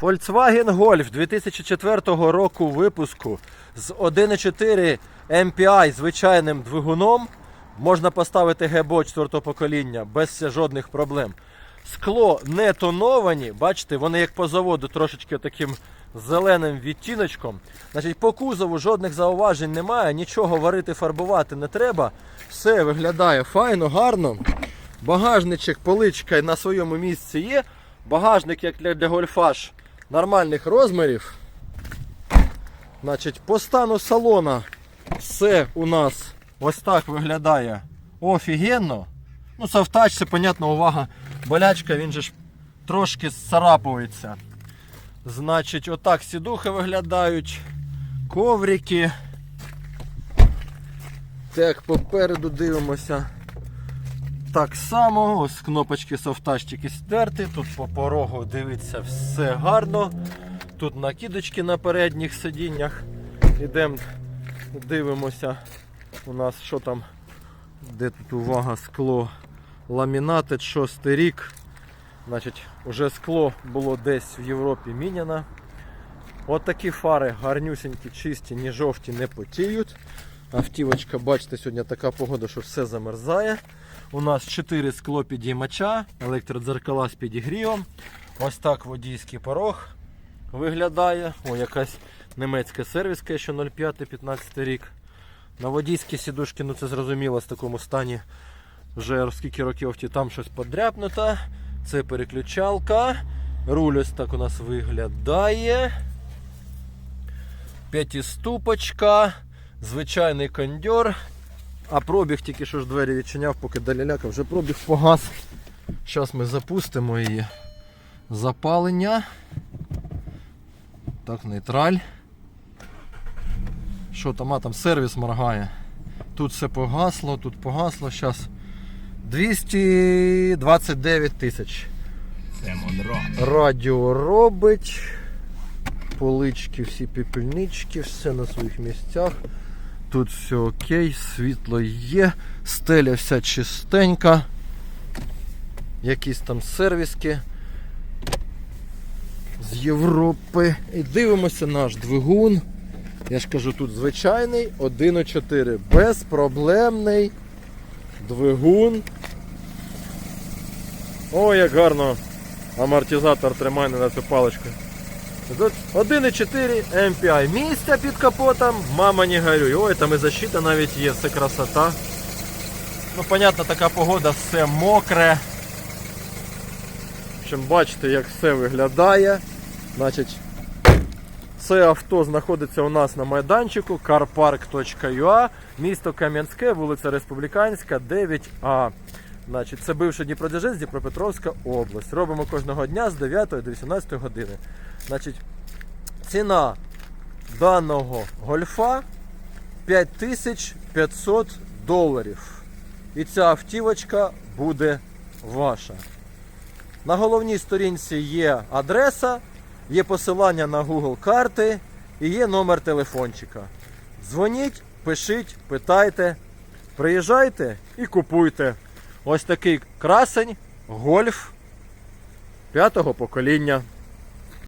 Volkswagen Golf 2004 року випуску з 1.4 MPI звичайним двигуном. Можна поставити ГБО 4 покоління без жодних проблем. Скло не тоновані, бачите, вони як по заводу трошечки таким зеленим відтіночком. Значить, по кузову жодних зауважень немає, нічого варити, фарбувати не треба. Все виглядає файно, гарно. Багажничок, поличка на своєму місці є. Багажник, як для, для гольфаж, нормальних розмірів. Значить, по стану салона все у нас ось так виглядає офігенно. Ну, совтач, це, понятно, увага. Болячка, він же ж трошки царапується. Значить, отак сідухи виглядають. Коврики. Так, попереду дивимося. Так само, ось кнопочки софтачтики стерти. Тут по порогу дивиться все гарно. Тут накидочки на передніх сидіннях. Ідемо, дивимося. У нас що там, де тут увага, скло. Ламінатед, шостий рік. Значить, уже скло було десь в Європі міняно. От такі фари гарнюсінькі, чисті, ні жовті, не потіють. Автівочка, бачите, сьогодні така погода, що все замерзає. У нас 4 скло підіймача, електродзеркала з підігрівом. Ось так водійський порог виглядає. О, якась немецька сервіска, ще 05-15 рік. На водійські сідушки, ну це зрозуміло, в такому стані вже скільки років там щось подряпнуто. Це переключалка. Руль ось так у нас виглядає. П'ятиступочка, звичайний кондьор. А пробіг тільки що ж двері відчиняв, поки даляляка вже пробіг погас. Зараз ми запустимо її. Запалення. Так, нейтраль. Що там, а там сервіс моргає. Тут все погасло, тут погасло. Зараз 229 тисяч. Радіо робить. Полички, всі пепельнички, все на своїх місцях. Тут все окей, світло є, стеля вся чистенька. Якісь там сервіски з Європи. І дивимося наш двигун. Я ж кажу, тут звичайний 1.4. Безпроблемний двигун. О, як гарно амортизатор тримає на цю паличку. Тут 1.4 MPI. Місця під капотом, мама не горюй. Ой, там і защита навіть є, це красота. Ну, понятно, така погода, все мокре. В общем, бачите, як все виглядає. Значить, це авто знаходиться у нас на майданчику carpark.ua, місто Кам'янське, вулиця Республіканська, 9А. Значить, це бивший Дніпродзержинськ, Дніпропетровська область. Робимо кожного дня з 9 до 18 години. Значить, ціна даного гольфа 5500 доларів. І ця автівочка буде ваша. На головній сторінці є адреса, є посилання на Google карти і є номер телефончика. Дзвоніть, пишіть, питайте, приїжджайте і купуйте. Ось такий красень, гольф п'ятого покоління.